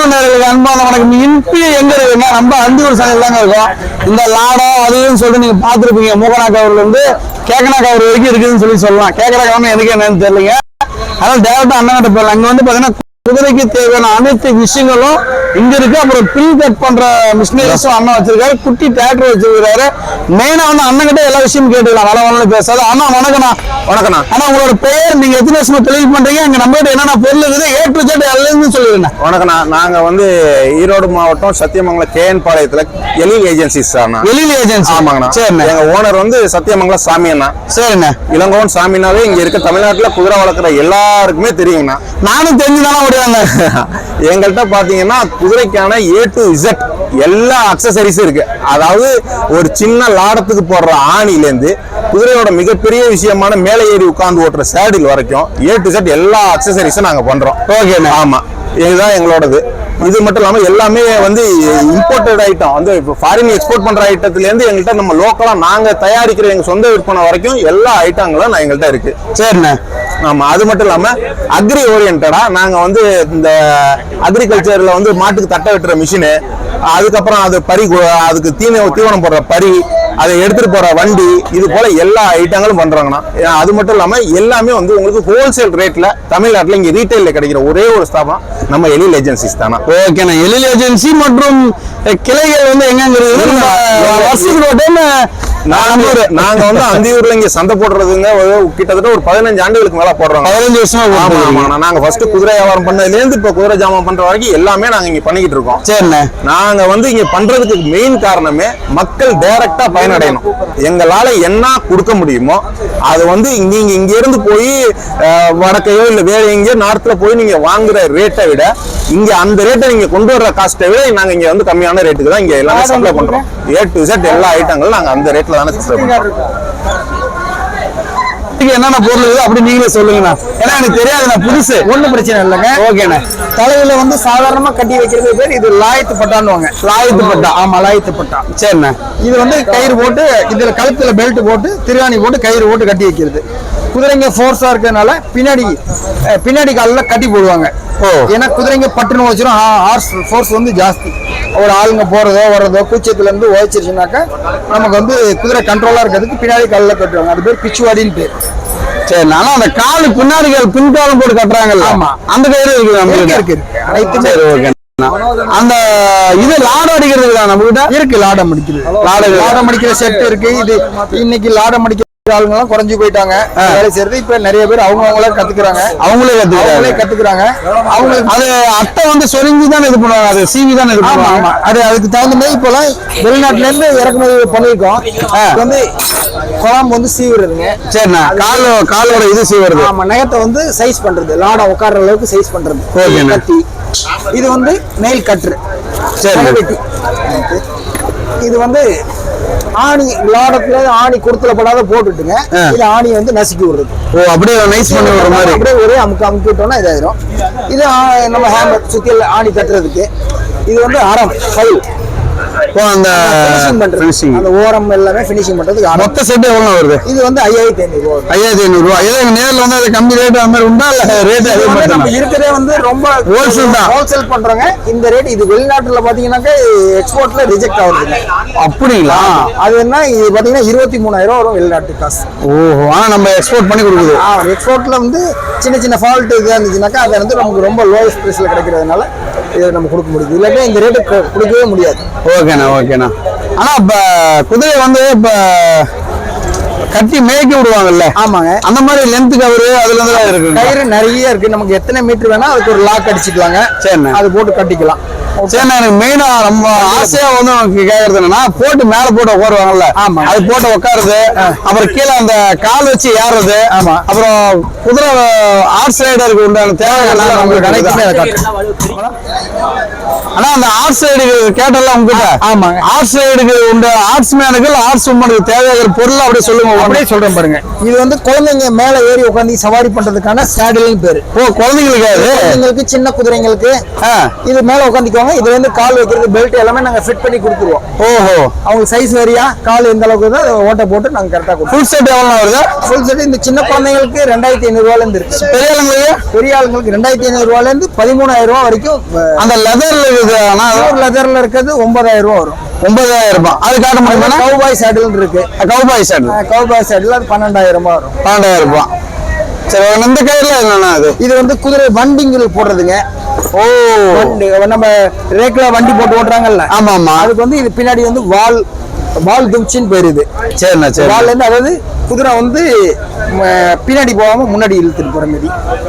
தமிழ்ப்புல அன்பான வணக்கம். இன்பி எங்க இருக்குன்னா நம்ம அந்தியூர் சாலையில் தாங்க இருக்கும். இந்த லாடம் அதுன்னு சொல்லிட்டு நீங்க பார்த்துருப்பீங்க. மூக்கனாக்கவர்ல இருந்து கேக்கனாக்கவர் வரைக்கும் இருக்குதுன்னு சொல்லி சொல்லலாம். கேக்கனாக்கவர்னு எதுக்கு என்னன்னு தெரியலங்க. அதனால டேரக்டா அண்ணன் கிட்ட போயிடலாம். அங்க வந்து பாத்தீங்கன்னா குதிரைக்கு தேவையான அனைத்து விஷயங்களும் இங்க இருக்கு. அப்புறம் பில் கட் பண்ற மிஷினரிஸும் அண்ணன் வச்சிருக்காரு. குட்டி டிராக்டர் வச்சிருக்காரு மெயினா வந்து அண்ணன் கிட்ட எல்லா விஷயமும் கேட்டுக்கலாம். வள வளன்னு பேசாது. அண்ணா வணக்கண்ணா வணக்கண்ணா ஆனா உங்களோட பெயர் நீங்க எத்தனை வருஷமா தொழில் பண்றீங்க? அங்க நம்ம கிட்ட என்னென்ன பொருள் இருக்குது? ஏ டு ஜெட் எல்லாமே சொல்லிடுங்க. வணக்கண்ணா நாங்க வந்து ஈரோடு மாவட்டம் சத்தியமங்கலம் கேஎன் பாளையத்துல ஏஜென்சிஸ் அண்ணா. வெளியில ஏஜென்சி. ஆமாங்கண்ணா. சரிண்ணே. எங்க ஓனர் வந்து சத்தியமங்கலம் சாமி அண்ணா. சரிண்ணே. இளங்கோவன் சாமினாவே இங்க இருக்க தமிழ்நாட்டுல குதிரை வளர்க்குற எல்லாருக்குமே தெரியுங்கண்ணா. நானும் தெரிஞ்சுதானே ஓடியாங்க எங்கள்கிட்ட பாத்தீங்கன்னா குதிரைக்கான ஏ டு இசட் எல்லா அக்சசரிஸும் இருக்கு. அதாவது ஒரு சின்ன லாடத்துக்கு போடுற ஆணில இருந்து குதிரையோட மிகப்பெரிய விஷயமான மேலே ஏறி உட்கார்ந்து ஓட்டுற சேடில் வரைக்கும் ஏ டு இசட் எல்லா அக்சசரிஸும் நாங்க பண்றோம். ஓகேண்ணே ஆமா. இதுதான் எங்களோடது. இது மட்டும் இல்லாம எல்லாமே வந்து இம்போர்ட்டட் ஐட்டம் வந்து இப்போ ஃபாரின் எக்ஸ்போர்ட் பண்ற ஐட்டத்துல இருந்து எங்கள்கிட்ட நம்ம லோக்கலா நாங்க தயாரிக்கிற எங்க சொந்த விற்பனை வரைக்கும் எல்லா ஐட்டங்களும் நான் எங்கள்கிட்ட இருக்கு. சரிண்ணே. ஆமா அது மட்டும் இல்லாம அக்ரி ஓரியன்டா நாங்க வந்து இந்த அக்ரிகல்ச்சர்ல வந்து மாட்டுக்கு தட்டை வெட்டுற மிஷினு அதுக்கப்புறம் அது பறி அதுக்கு தீன தீவனம் போடுற பறி அதை எடுத்துட்டு போற வண்டி இது போல எல்லா ஐட்டங்களும் பண்றாங்கண்ணா. ஏன் அது மட்டும் இல்லாம எல்லாமே வந்து உங்களுக்கு ஹோல்சேல் ரேட்ல தமிழ்நாட்டுல இங்க ரீட்டைல்ல கிடைக்கிற ஒரே ஒரு ஸ்தாபனம் நம்ம எலில் ஏஜென்சிஸ் தானா ஓகேண்ணே எழில் ஏஜென்சி மற்றும் கிளைகள் வந்து எங்கெங்க வருஷத்துக்கு ஒரு டைம் நாங்க நாங்க வந்து அந்தியூர்ல இங்க சந்தை போடுறதுங்க கிட்டத்தட்ட ஒரு பதினஞ்சு ஆண்டுகளுக்கு மேல போடுறோம் பதினஞ்சு வருஷமா ஆமா. ஆமா நாங்க ஃபர்ஸ்ட் குதிரை வியாபாரம் பண்ணதுல இருந்து இப்ப குதிரை ஜாமான் பண்ற வரைக்கும் எல்லாமே நாங்க இங்க பண்ணிக்கிட்டு இருக்கோம். சரிண்ணே. நாங்க வந்து இங்க பண்றதுக்கு மெயின் காரணமே மக்கள் டைரக்டா பயனடையணும். எங்களால என்ன கொடுக்க முடியுமோ அது வந்து நீங்க இங்க இருந்து போய் வடக்கையோ இல்ல வேற எங்கேயோ நார்த்ல போய் நீங்க வாங்குற ரேட்டை விட இங்க அந்த ரேட்டை நீங்க கொண்டு வர்ற காஸ்ட்டை விட நாங்க இங்க வந்து கம்மியான ரேட்டுக்கு தான் இங்க எல்லாமே சப்ளை பண்றோம். ஏ டு Z எல்லா ஐட்டங்களும் நாங்க அந்த ரேட்ல தானே பண்றோம் இதுக்கு என்னென்ன பொருள் இருக்குது? அப்படி நீங்களே சொல்லுங்கண்ணா. ஏன்னா எனக்கு தெரியாதுண்ணா புதுசு. ஒண்ணும் பிரச்சனை இல்லைங்க. ஓகேண்ணே. தலையில வந்து சாதாரணமா கட்டி வைக்கிறது பேர் இது லாயத்து பட்டான்னுவாங்க. லாயத்து பட்டா. ஆமா லாயத்து பட்டா. சரிண்ணே. இது வந்து கயிறு போட்டு இதுல கழுத்துல பெல்ட் போட்டு திருவாணி போட்டு கயிறு போட்டு கட்டி வைக்கிறது. குதிரைங்க ஃபோர்ஸா இருக்கிறதுனால பின்னாடி பின்னாடி காலில் கட்டி போடுவாங்க. ஏன்னா குதிரைங்க பட்டுன்னு வச்சிரும் ஹார்ஸ் ஃபோர்ஸ் வந்து ஜாஸ்தி. ஒரு ஆளுங்க போறதோ வர்றதோ கூச்சத்துல இருந்து உழைச்சிருச்சுனாக்கா நமக்கு வந்து குதிரை கண்ட்ரோலா இருக்கிறதுக்கு பின்னாடி காலில் கட்டுவாங்க. அது பேர் பிச்சுவாடின்னு பேர். சரி ஆனா அந்த காலு பின்னாடி கால் பின்காலம் போட்டு கட்டுறாங்கல்ல? ஆமா. அந்த கயிறு இருக்குது இருக்கு. அனைத்துமே ஓகே. அந்த இது லாடம் அடிக்கிறது நம்ம கிட்ட இருக்கு லாடம் அடிக்கிறது. லாடம் லாடம் அடிக்கிற செட் இருக்கு. இது இன்னைக்கு லாடம் அடிக்கிற ஆளுங்க எல்லாம் குறைஞ்சு போயிட்டாங்க. வேலை செய்யறது இப்ப நிறைய பேர் அவங்க அவங்களே கத்துக்கிறாங்க. அவங்களே அவங்களே கத்துக்கிறாங்க. கத்துக்கிறாங்க அவங்களுக்கு அது அட்டை வந்து சொரிஞ்சு தான் இது பண்ணுவாங்க அது சீவி தான் இது பண்ணுவாங்க. அது அதுக்கு தகுந்த மாதிரி இப்பெல்லாம் வெளிநாட்டுல இருந்து இறக்குமதி பண்ணிருக்கோம் வந்து குழம்பு வந்து சீவுறதுங்க. சரிண்ணா. கால் காலோட இது சீவுறது. ஆமா நகத்தை வந்து சைஸ் பண்றது. லாடம் உட்கார்ற அளவுக்கு சைஸ் பண்றது. கத்தி. இது வந்து நெயில் கட்டுரு சரி. இது வந்து ஆணி லாடத்துல ஆணி குருத்துல படாத போட்டுட்டுங்க. இது ஆணி வந்து நசுக்கி விடுறது. ஓ அப்படியே நைஸ் பண்ணி விடுற மாதிரி. அப்படியே ஒரே அமுக்கு அமுக்கி விட்டோம்னா இதாயிரும். இது நம்ம ஹேமர் சுத்தி ஆணி தட்டுறதுக்கு. இது வந்து அறம் ஃபைல் அந்த ஃபினிஷிங். அந்த ஓரம் எல்லாமே ஃபினிஷிங் பண்றதுக்கு மொத்த செட் எவ்வளோ வருது? இது வந்து ஐயாயிரத்தி ஐநூறு ரூபா வரும். ஐயாயிரத்தி ஐநூறு ரூபா ஏதோ எங்க நேர்ல வந்து அது கம்மி ரேட் அந்த மாதிரி உண்டா? இல்ல ரேட் இது அதிகமா வந்து நம்ம? இருக்கிறதே வந்து ரொம்ப Wholesale தான். ஹோல்சேல் பண்றோங்க இந்த ரேட் இது வெளிநாட்டுல பாத்தீங்கன்னாக்கா எக்ஸ்போர்ட்ல ரிஜெக்ட் ஆகுதுங்க அப்படிங்களா? அது என்ன? இது பாத்தீங்கன்னா இருபத்தி மூணாயிரம் வரும் வெளிநாட்டு காசு. ஓஹோ ஆனா நம்ம எக்ஸ்போர்ட் பண்ணி கொடுக்குது. எக்ஸ்போர்ட்ல வந்து சின்ன சின்ன ஃபால்ட் இதா இருந்துச்சுனாக்கா அதை வந்து நமக்கு ரொம்ப லோயஸ்ட் பிரைஸ்ல கிடைக்கிறதுனால இதை நம்ம கொடுக்க முடியுது. இல்லாட்டி இந்த ரேட்டு கொடுக்கவே முடியாது. ஓகேண்ணா ஓகேண்ணா. ஆனா இப்போ குதிரை வந்து இப்போ கட்டி மேய்க்க விடுவாங்கல்ல? ஆமாங்க. அந்த மாதிரி லென்த் கவரு அதுல இருந்து தான் இருக்குங்க. கயிறு நிறைய இருக்கு. நமக்கு எத்தனை மீட்டர் வேணா அதுக்கு ஒரு லாக் அடிச்சுக்கலாங்க. சரிண்ணே. அது போட்டு கட்டிக்கலாம். சரிண்ணா எனக்கு மெயினா ரொம்ப ஆசையா வந்து உனக்கு கேக்குறது என்னன்னா போட்டு மேல போட்டு உட்காருவாங்கல்ல? ஆமா. அது போட்டு உட்காருது. அப்புறம் கீழே அந்த கால் வச்சு ஏறுறது. ஆமா. அப்புறம் குதிரை ஆர்ட் சைடருக்கு உண்டான தேவைகள் உங்களுக்கு காட்டுறேன். ஆனா அந்த ஆர்ட் சைடு கேட்டல உங்ககிட்ட? ஆமாங்க. ஆர்ட் சைடுக்கு உண்ட ஆர்ட்ஸ் மேனுக்கு ஆர்ட்ஸ் உமனுக்கு தேவையான பொருள் அப்படியே சொல்லுங்க அப்படியே சொல்றேன் பாருங்க. இது வந்து குழந்தைங்க மேல ஏறி உட்காந்து சவாரி பண்றதுக்கான சேடல்னு பேரு. ஓ குழந்தைங்களுக்கு குழந்தைங்களுக்கு சின்ன குதிரைங்களுக்கு. இது மேல உட்காந்துக்குவாங்க இது வந்து கால் வைக்கிறது பெல்ட் எல்லாமே நாங்க ஃபிட் பண்ணி கொடுத்துருவோம். ஓஹோ. அவங்க சைஸ் வரியா கால் எந்த அளவுக்கு அதை ஓட்டை போட்டு நாங்க கரெக்டா கொடுப்போம் ஃபுல் செட் எவ்வளோ வருது? ஃபுல் செட் இந்த சின்ன குழந்தைங்களுக்கு ரெண்டாயிரத்தி ஐநூறு ரூபாயில இருந்து இருக்கு. பெரிய ஆளுங்களுக்கு? பெரிய ஆளுங்களுக்கு ரெண்டாயிரத்தி ஐநூறு ரூபாயில இருந்து பதிமூணாயிரம் ரூபாய் வரைக்கும் அந்த லெதர்ல இருக்குது? லெதர்ல இருக்கிறது ஒன்பதாயிரம் ரூபாய் வரும். ஒன்பதாயிரம் ரூபாய். அது காட்ட முடியுமா கவுபாய் சேடில் இருக்கு. கவுபாய் செட் கவுபாய் சேடில் அது பன்னெண்டாயிரம் ரூபாய் வரும். பன்னெண்டாயிரம் ரூபாய். சரி இந்த கயிறுல அது? இது வந்து குதிரை வண்டிங்களுக்கு போடுறதுங்க. ஓ. நம்ம ரேக்ல வண்டி போட்டு ஓட்டுறாங்கல்ல? ஆமா ஆமா அதுக்கு வந்து இது பின்னாடி வந்து வால் வால் தும்ச்சின்னு பேர் இது. சரிண்ணா சரி வால்ல இருந்து அதாவது குதிரை வந்து பின்னாடி போகாம முன்னாடி இழுத்துட்டு போற மாதிரி.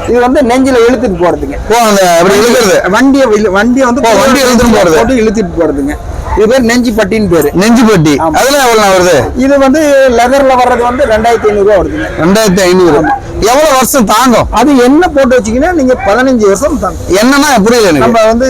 இது வந்து நெஞ்சில இழுத்துட்டு போறதுங்க. ஓ அந்த அப்படி இழுக்கிறது? வண்டியை வண்டியை வந்து வண்டி இழுத்துட்டு போறது. போட்டு இழுத்துட்டு போறதுங்க. இது பேர் நெஞ்சி பட்டின்னு பேரு நெஞ்சு பெட்டி அதுல எவ்வளோ வருது? இது வந்து லெதர்ல வர்றது வந்து ரெண்டாயிரத்தி ஐநூறு ரூபா வருதுங்க. ரெண்டாயிரத்தி ஐநூறு. எவ்வளவு வருஷம் தாங்கும்? அது என்ன போட்டு வச்சீங்கன்னா நீங்க பதினஞ்சு வருஷம் தாங்க என்னன்னா புரியல நம்ம வந்து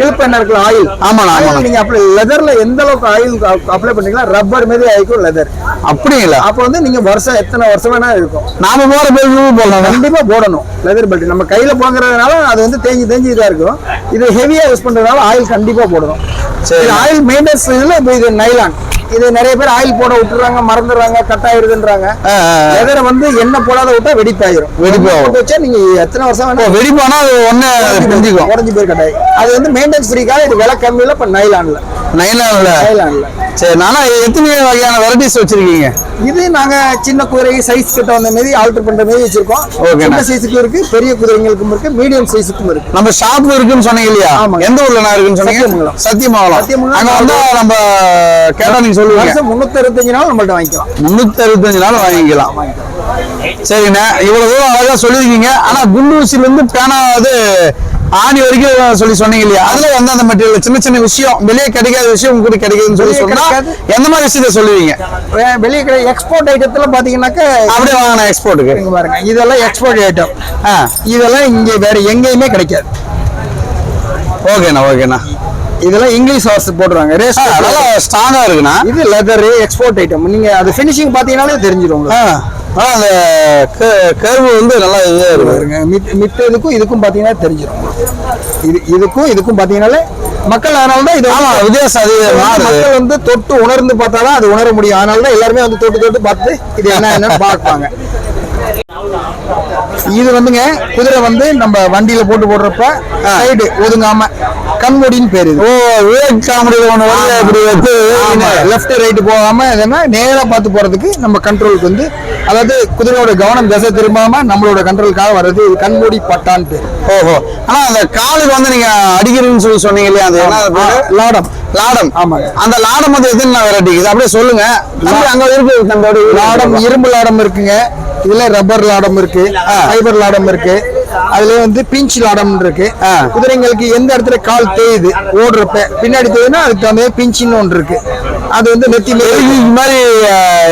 இழுப்பு என்ன இருக்குல்ல ஆயில். ஆமாண்ணா, ஆமாண்ணா. நீங்க அப்ளை லெதர்ல எந்த அளவுக்கு ஆயில் அப்ளை பண்ணீங்களா ரப்பர் மாதிரி ஆயிக்கும் லெதர் அப்படிங்களா? அப்போ வந்து நீங்க வருஷம் எத்தனை வருஷம் வேணா இருக்கும். நாம போற பேர் போடலாம் கண்டிப்பா போடணும் லெதர் பெல்ட் நம்ம கையில போங்கிறதுனால அது வந்து தேஞ்சு தேஞ்சு இதா இருக்கும். இது ஹெவியா யூஸ் பண்றதுனால ஆயில் கண்டிப்பா போடணும். சரி. ஆயில் மெயின்டெனன்ஸ் இப்போ இது நைலான் இது நிறைய பேர் ஆயில் போட விட்டுறாங்க மறந்துடுறாங்க கட் ஆயிருதுன்றாங்க. லெதரை வந்து எண்ணெய் போடாத விட்டா வெடிப்பாயிரும். போட்டு வச்சா நீங்க எத்தனை வருஷம் வேணா வெடிப்பானா அது ஒண்ணு பிரிஞ்சுக்கும் உடஞ்சு போய் கட்டாய் அது வந்து மெயின்டெனன்ஸ் ஃப்ரீக்காக இது விலை கம்மியில இப்ப நைலான்ல நைலான்ல நைலான்ல சரி நானா எத்தனை வகையான வெரைட்டிஸ் வச்சிருக்கீங்க? இது நாங்க சின்ன குதிரை சைஸ் கிட்ட வந்த மாதிரி ஆல்டர் பண்ற மாதிரி வச்சிருக்கோம். ஓகேண்ணா. சின்ன சைஸுக்கும் இருக்கு பெரிய குதிரைங்களுக்கும் இருக்கு மீடியம் சைஸுக்கும் இருக்கு. நம்ம ஷாப் இருக்குன்னு சொன்னீங்க இல்லையா. எந்த ஊர்ல நான் இருக்குன்னு சொன்னீங்க? சத்தியமங்கலம். அங்க வந்தா நம்ம கேட்டா நீங்க சொல்லுவீங்க. முன்னூத்தி அறுபத்தஞ்சு நாள் நம்மள்ட்ட வாங்கிக்கலாம். முன்னூத்தி அறுபத்தஞ்சு நாள் வாங்கிக்கலாம். சரிண்ணே இவ்வளவு தூரம் அழகா சொல்லியிருக்கீங்க. ஆனா குண்டூசில இருந்து பேனா அது ஆணி வரைக்கும் சொல்லி சொன்னீங்க இல்லையா? அதுல வந்து அந்த மெட்டீரியல் சின்ன சின்ன விஷயம் வெளியே கிடைக்காத விஷயம் உங்களுக்கு கிடைக்குதுன்னு சொல்லி சொன்னா. எந்த மாதிரி விஷயத்த சொல்லுவீங்க? வெளியே கிடை எக்ஸ்போர்ட் ஐட்டத்துல பாத்தீங்கன்னாக்க அப்படியே வாங்கின எக்ஸ்போர்ட்டுக்கு பாருங்க இதெல்லாம் எக்ஸ்போர்ட் ஐட்டம் இதெல்லாம் இங்க வேற எங்கேயுமே கிடைக்காது. ஓகேண்ணா ஓகேண்ணா. இதெல்லாம் இங்கிலீஷ் ஹார்ஸ் போடுறாங்க ரேஸ் நல்லா ஸ்ட்ராங்கா இருக்குண்ணா. இது லெதர் எக்ஸ்போர்ட் ஐட்டம் நீங்க அது ஃபினிஷிங் பாத்தீங்கன்னாலே தெரிஞ்சிடும் உங்களுக்கு. ஆ, ஆனா அந்த கர்வு வந்து நல்லா இதா இருக்கு பாருங்க மித்- மித்த இதுக்கும் இதுக்கும் பாத்தீங்கன்னா தெரிஞ்சிடும் இது இதுக்கும் இதுக்கும் பாத்தீங்கன்னாலே மக்கள் அதனால தான் இது ஆமா வந்து- வித்தியாசம் அது மக்கள் வந்து தொட்டு உணர்ந்து பார்த்தாதான் அது உணர முடியும். அதனால தான் எல்லாருமே வந்து தொட்டு தொட்டு பார்த்து இது என்ன என்னன்னு பார்ப்பாங்க. இது வந்துங்க குதிரை வந்து நம்ம வண்டியில போட்டு போடுறப்ப சைடு ஒதுங்காம கண்மூடின்னு பேரு ஓ விவேக் காமெடியில் ஒன்று வந்து இப்படி வச்சு லெஃப்ட் ரைட்டு போகாம எதுனா நேரா பார்த்து போறதுக்கு நம்ம கண்ட்ரோலுக்கு வந்து அதாவது குதிரையோட கவனம் திசை திரும்பாம நம்மளோட கண்ட்ரோலுக்காக வர்றது இது கண்மூடி பட்டான் பேரு. ஓஹோ. ஆனா அந்த காலுக்கு வந்து நீங்க அடிக்கிறீங்கன்னு சொல்லி சொன்னீங்க இல்லையா? அது? லாடம். லாடம். ஆமாங்க. அந்த லாடம் வந்து எத்தனை வெரைட்டி இது அப்படியே சொல்லுங்க. அங்க இருக்கு நம்மளோட லாடம் இரும்பு லாடம் இருக்குங்க. இதுல ரப்பர் லாடம் இருக்கு. ஃபைபர் லாடம் இருக்கு. அதுல வந்து பிஞ்ச் லாடம் இருக்கு. குதிரைங்களுக்கு எந்த இடத்துல கால் தேயுது ஓடுறப்ப பின்னாடி தேயுதுன்னா அதுக்கு தகுந்த பிஞ்சின்னு ஒன்று இருக்கு. அது வந்து நெத்தி மாதிரி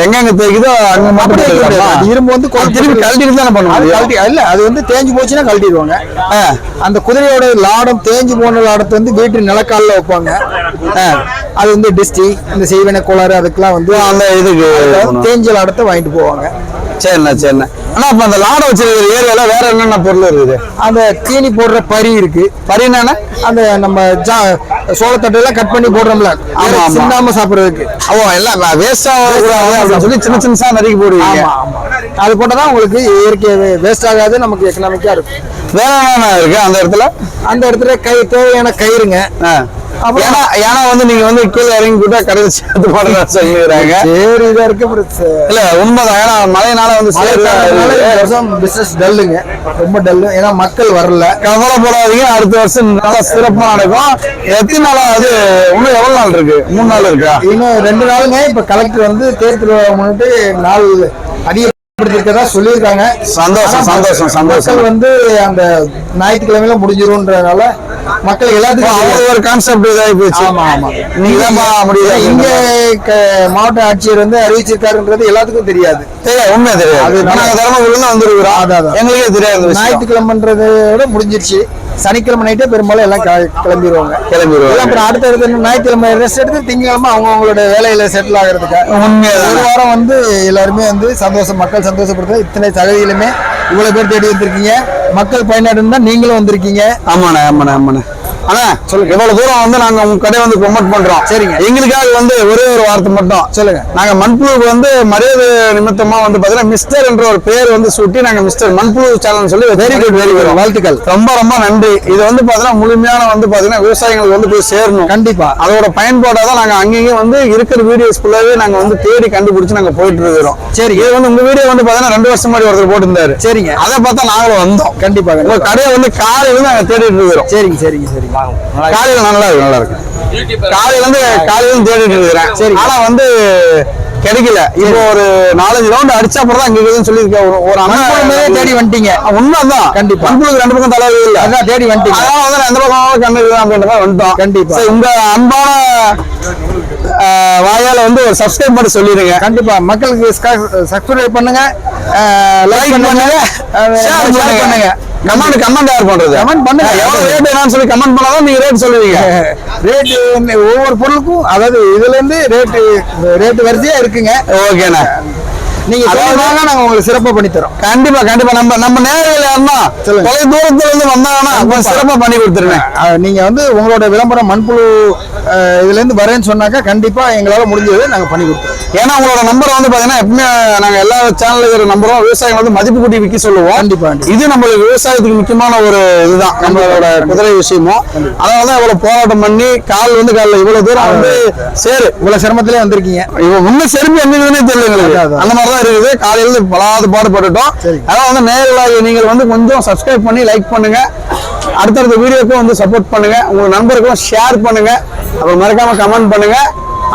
எங்கெங்க தேய்க்குதோ அங்க மட்டும். இரும்பு வந்து அது திருப்பி கழட்டிட்டு தானே பண்ண அது முடியும்? கழட்டி இல்ல அது வந்து தேஞ்சு போச்சுன்னா கழட்டிடுவாங்க. அந்த குதிரையோட லாடம் தேஞ்சு போன லாடத்தை வந்து வீட்டு நிலக்காலில் வைப்பாங்க. அது வந்து டிஸ்டி இந்த செய்வன கோளாறு அதுக்கெல்லாம் வந்து அந்த அதுக்காக தேஞ்ச லாடத்தை வாங்கிட்டு போவாங்க. சரிண்ணா சரிண்ணா. ஆனா அப்ப அந்த லாடம் வச்சிருக்கிற ஏரியால வேற என்னென்ன பொருள் இருக்குது? அந்த தீனி போடுற பரி இருக்கு. பரினானா அந்த நம்ம ஜா சோளத்தட்டை எல்லாம் கட் பண்ணி போடுறோம்ல. ஆமா. சிந்தாம சாப்பிடுறதுக்கு. ஓ எல்லாம் வேஸ்டா அப்படின்னு சொல்லி சின்ன சின்னசா நறுக்கி போடுவீங்க. அது போட்டதான் உங்களுக்கு இயற்கை வேஸ்ட் ஆகாது நமக்கு எக்கனாமிக்கா இருக்கும். வேற என்னென்ன இருக்கு அந்த இடத்துல? அந்த இடத்துல கை தேவையான கயிறுங்க. ஏன்னா ஏன்னா வந்து நீங்க வந்து கீழே இறங்கி கூட கடையில் சேர்த்து போடுறதா சொல்லிடுறாங்க சரி இதா இருக்கு இல்ல உண்மைதான். ஏன்னா மழைனால வந்து சேருதான் பிசினஸ் டல்லுங்க ரொம்ப டல்லு ஏன்னா மக்கள் வரல. கவலைப்படாதீங்க அடுத்த வருஷம் நல்லா சிறப்பா நடக்கும். எத்தனை நாளா அது? இன்னும் எவ்வளவு நாள் இருக்கு? மூணு நாள் இருக்கா? இன்னும் ரெண்டு நாளுங்க. இப்ப கலெக்டர் வந்து தேர் திருவிழா முன்னிட்டு நாள் அதிகப்படுத்திருக்கதா சொல்லியிருக்காங்க. சந்தோஷம், சந்தோஷம், சந்தோஷம். வந்து அந்த ஞாயிற்றுக்கிழமையில முடிஞ்சிரும்ன்றதுனால மக்கள் எல்லாத்துக்கும். ஒரு கான்செப்ட் இதாகி போச்சு ஆமா ஆமா நீங்க தான் முடியல இங்க மாவட்ட ஆட்சியர் வந்து அறிவிச்சிருக்காருன்றது எல்லாத்துக்கும் தெரியாது தெரியாது உண்மை தெரியாது அது நாங்க தர்மபுரியில வந்திருக்கிறோம் அதான். எங்களுக்கே தெரியாது. ஞாயிற்றுக்கிழமைன்றதை விட முடிஞ்சிருச்சு சனிக்கிழமை நைட்டே பெரும்பாலும் எல்லாம் கிள- கிளம்பிடுவாங்க கிளம்பிடுவாங்க. அப்புறம் அடுத்த அடுத்த ஞாயிற்றுக்கிழமை ரெஸ்ட் எடுத்து திங்கக்கிழமை அவங்க அவங்களோட வேலையில செட்டில் ஆகிறதுக்காக உண்மையாதான். ஒரு வாரம் வந்து எல்லாருமே வந்து சந்தோஷம் மக்கள் சந்தோஷப்படுத்த இத்தனை சகதியிலுமே இவ்வளவு பேர் தேடி வந்திருக்கீங்க. மக்கள் பயனடைந்தா நீங்களும் வந்திருக்கீங்க. ஆமாண்ணே ஆமாண்ணே ஆமாண்ணே. அண்ணா சொல்லுங்க. இவ்வளவு தூரம் வந்து நாங்க உங்க கடையை வந்து ப்ரொமோட் பண்றோம்? சரிங்க. எங்களுக்காக வந்து ஒரே ஒரு வார்த்தை மட்டும். சொல்லுங்க. நாங்க மண்புழுவுக்கு வந்து மரியாதை நிமித்தமா வந்து பாத்தீங்கன்னா மிஸ்டர் என்ற ஒரு பேர் வந்து சூட்டி நாங்க மிஸ்டர் மண்புழு சேனல் சொல்லி வெரி குட் வெரி குட் வாழ்த்துக்கள். ரொம்ப ரொம்ப நன்றி. இது வந்து பாத்தீங்கன்னா முழுமையான வந்து பாத்தீங்கன்னா விவசாயிகளுக்கு வந்து போய் சேரணும். கண்டிப்பா. அதோட பயன்பாடை தான் நாங்க அங்கேயும் வந்து இருக்கிற வீடியோஸ் ஃபுல்லாவே நாங்க வந்து தேடி கண்டுபிடிச்சு நாங்க போயிட்டு இருக்கிறோம். சரி. இது வந்து உங்க வீடியோ வந்து பாத்தீங்கன்னா ரெண்டு வருஷம் முன்னாடி ஒருத்தர் போட்டிருந்தாரு. சரிங்க. அதை பார்த்தா நாங்களும் வந்தோம். கண்டிப்பா உங்க. கடையை வந்து காலையில நாங்க தேடிட்டு இருக்கிறோம். சரிங்க சரிங்க சரிங்க. காலையில நல்லா இருக்கு நல்லா இருக்கு. காலையில இருந்து காலையில இருந்து தேடிட்டு இருக்கிறேன். சரி. ஆனா வந்து கிடைக்கல. இப்போ ஒரு நாலஞ்சு ரவுண்ட் அடிச்சா அப்புறம் தான் இங்க சொல்லியிருக்கேன். ஒரு- ஒரு மண்புழுமையே தேடி வந்துட்டீங்க. உண்மைதான். கண்டிப்பா. மண்புழுக்கு ரெண்டு பக்கம் தலைவர் இல்ல. அதான் தேடி வந்துட்டீங்க. அதனால வந்து எந்த பக்கம் கண்ணு இருக்குதா அப்படின்ற மாதிரி வந்துட்டோம். கண்டிப்பா. உங்க அன்பான வாயால வந்து ஒரு சப்ஸ்கிரைப் பண்ணி சொல்லிடுங்க. கண்டிப்பா. மக்களுக்கு சப்ஸ்கிரைப் பண்ணுங்க. லைக் பண்ணுங்க. பண்ணுங்க. கமெண்ட் கமெண்ட் யார் பண்றது? Comment பண்ணுங்க. எவ்வளவு ரேட் என்னன்னு சொல்லி கமெண்ட் பண்ணாதான் நீங்க ரேட் சொல்லுவீங்க. ரேட்டு ஒவ்வொரு பொருளுக்கும் அதாவது இதுல இருந்து ரேட்டு ரேட்டு வரிசையா இருக்குங்க. ஓகேண்ணா. நீங்க சொல்லுவாங்க நாங்க உங்களுக்கு சிறப்பா பண்ணி தரோம். கண்டிப்பா கண்டிப்பா. நம்ம நம்ம நேரில் யாருன்னா சொல்லுங்க. தொலை தூரத்துல இருந்து வந்தாங்கன்னா கொஞ்சம் சிறப்பா பண்ணி கொடுத்துருவேன் நீங்க வந்து உங்களோட விளம்பரம் மண்புழு இதுல இருந்து வரேன்னு சொன்னாக்கா கண்டிப்பா எங்களால முடிஞ்சதை நாங்க பண்ணி கொடுத்துருவோம். ஏன்னா உங்களோட நம்பர் வந்து பாத்தீங்கன்னா எப்பவுமே நாங்க எல்லா சேனல்ல இருக்கிற நம்பரும் விவசாயிகள் வந்து மதிப்பு கூட்டி விற்க சொல்லுவோம். கண்டிப்பா. இது நம்மளுக்கு விவசாயத்துக்கு முக்கியமான ஒரு இதுதான். நம்மளோட குதிரை விஷயமும். அதனால தான் இவ்வளவு போராட்டம் பண்ணி கால் வந்து காலில் இவ்வளவு தூரம் வந்து சேரு. இவ்வளவு சிரமத்திலே வந்திருக்கீங்க. இவன் முன்ன செருப்பு இருக்குன்னே தெரியல எங்களுக்கு. அந்த மாதிரி தான் இருக்குது. காலையில பலாது பாடுபட்டுட்டோம். அதான் வந்து நேரில் நீங்கள் வந்து கொஞ்சம் சப்ஸ்கிரைப் பண்ணி லைக் பண்ணுங்க. அடுத்தடுத்த வீடியோக்கும் வந்து சப்போர்ட் பண்ணுங்க. உங்க நண்பருக்கும் ஷேர் பண்ணுங்க. அப்புறம் மறக்காம கமெண்ட் பண்ணுங்க.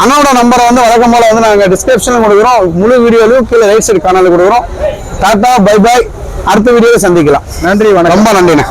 அண்ணாவோட நம்பரை வந்து வழக்கம் போல வந்து நாங்கள் டிஸ்கிரிப்ஷனில் கொடுக்குறோம். முழு வீடியோலையும் கீழே ரைட் சைடு காணொலி கொடுக்குறோம். டாட்டா பை பை அடுத்த வீடியோவில் சந்திக்கலாம். நன்றி வணக்கம். ரொம்ப நன்றிண்ணே.